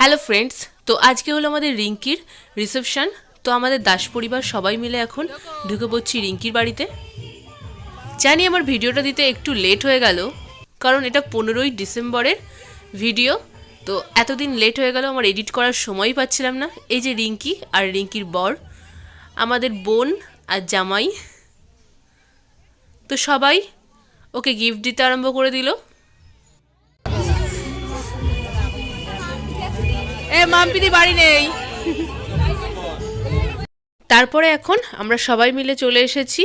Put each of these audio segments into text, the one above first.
Hello friends তো আজকে হলো আমাদের রিঙ্কির রিসেপশন তো আমাদের দাস পরিবার সবাই মিলে এখন ঢুকে পড়ছি রিঙ্কির বাড়িতে। জানি আমার ভিডিওটা দিতে একটু লেট হয়ে গেল, কারণ এটা পনেরোই ডিসেম্বরের ভিডিও তো এতদিন লেট হয়ে গেল, আমার এডিট করার সময়ই পাচ্ছিলাম না। এই যে রিঙ্কি আর রিঙ্কির বর, আমাদের বোন আর জামাই, তো সবাই ওকে গিফট দিতে আরম্ভ করে দিল। এ মাম্পিদি বাড়ি নেই। তারপরে এখন আমরা সবাই মিলে চলে এসেছি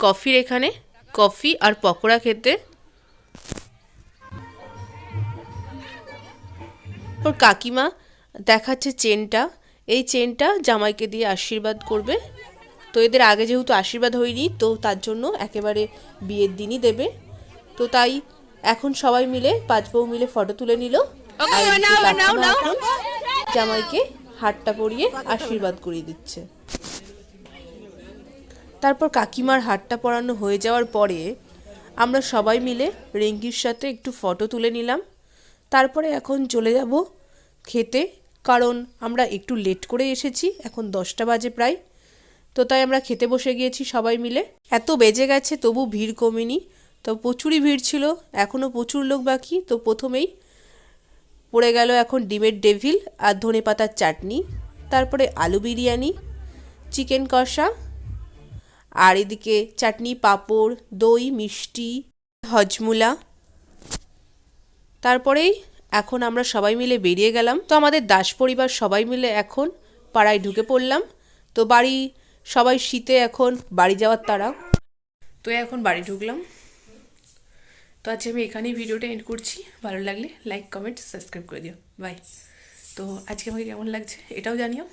কফির এখানে কফি আর পকোড়া খেতে। ওর কাকিমা দেখাচ্ছে চেনটা এই চেনটা জামাইকে দিয়ে আশীর্বাদ করবে। তো এদের আগে যেহেতু আশীর্বাদ হয়নি তো তার জন্য একেবারে বিয়ের দিনই দেবে। তো তাই এখন সবাই মিলে পাঁচ বউ মিলে ফটো তুলে নিল। জামাইকে হারটা পরিয়ে আশীর্বাদ করিয়ে দিচ্ছে। তারপর কাকিমার হারটা পরানো হয়ে যাওয়ার পরে আমরা সবাই মিলে রিঙ্কির সাথে একটু ফটো তুলে নিলাম। তারপরে এখন চলে যাব খেতে, কারণ আমরা একটু লেট করে এসেছি, এখন দশটা বাজে প্রায়। তো তাই আমরা খেতে বসে গিয়েছি সবাই মিলে। এত বেজে গেছে, তবু ভিড় কমেনি। তো প্রচুরই ভিড় ছিল এখনও প্রচুর লোক বাকি, তো প্রথমেই পড়ে গেল এখন ডিমের ডেভিল আর ধনে পাতার চাটনি, তারপরে আলু বিরিয়ানি, চিকেন কষা, আর এদিকে চাটনি, পাঁপড়, দই, মিষ্টি, হজমুলা। তারপরেই এখন আমরা সবাই মিলে বেরিয়ে গেলাম। তো আমাদের দাস পরিবার সবাই মিলে এখন পাড়ায় ঢুকে পড়লাম। তো বাড়ি, সবাই শীতে এখন বাড়ি যাওয়ার তারা তো এখন বাড়ি ঢুকলাম। তো আজকে আমি এখানেই ভিডিওটা এন্ড করছি। ভালো লাগলে লাইক কমেন্ট সাবস্ক্রাইব করে দিও। বাই তো আজকে আমাকে কেমন লাগছে এটাও জানিও।